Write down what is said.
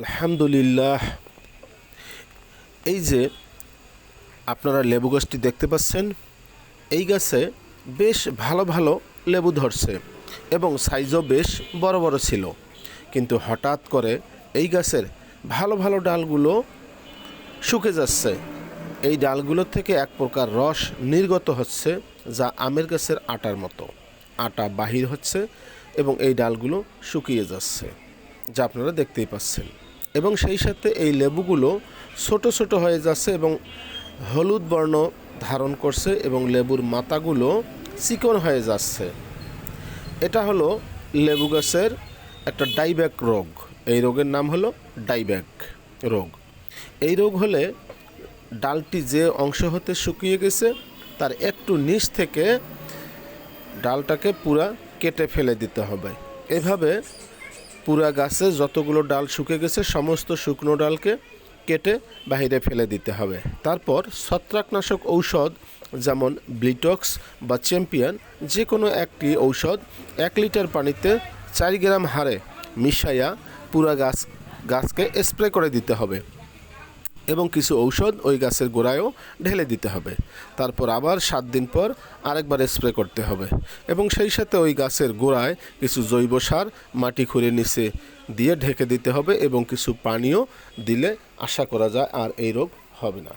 আলহামদুলিল্লাহ। এই যে আপনারা লেবু গাছটি দেখতে পাচ্ছেন, এই গাছে বেশ ভালো ভালো লেবু ধরছে এবং সাইজও বেশ বড় বড় ছিল। কিন্তু হঠাৎ করে এই গাছের ভালো ভালো ডালগুলো শুকে যাচ্ছে। এই ডালগুলোর থেকে এক প্রকার রস নির্গত হচ্ছে যা আমের গাছের আটার মতো। আটা বাহির হচ্ছে এবং এই ডালগুলো শুকিয়ে যাচ্ছে, যা আপনারা দেখতেই পাচ্ছেন। এবং সেই সাথে এই লেবুগুলো ছোট ছোট হয়ে যাচ্ছে এবং হলুদ বর্ণ ধারণ করছে এবং লেবুর মাথাগুলো চিকন হয়ে যাচ্ছে। এটা হলো লেবু গাছের একটা ডাইব্যাক রোগ। এই রোগের নাম হলো ডাইব্যাক রোগ। এই রোগ হলে ডালটি যে অংশ হতে শুকিয়ে গেছে, তার একটু নিচ থেকে ডালটাকে পুরা কেটে ফেলে দিতে হবে। এভাবে পুরা গাছে যতগুলো ডাল শুকে গেছে, সমস্ত শুকনো ডালকে কেটে বাহিরে ফেলে দিতে হবে। তারপর ছত্রাকনাশক ঔষধ, যেমন ব্লিটক্স বা চ্যাম্পিয়ন যে কোনো একটি ঔষধ এক লিটার পানিতে চার গ্রাম হারে মিশাইয়া পুরা গাছ, গাছকে স্প্রে করে দিতে হবে। এবং কিছু ঔষধ ওই গাছের গোড়ায়ও ঢেলে দিতে হবে। তারপর আবার সাত দিন পর আরেকবার স্প্রে করতে হবে এবং সেই সাথে ওই গাছের গোড়ায় কিছু জৈব সার মাটি খুঁড়ে নিচে দিয়ে ঢেকে দিতে হবে এবং কিছু পানীয় দিলে আশা করা যায় আর এই রোগ হবে না।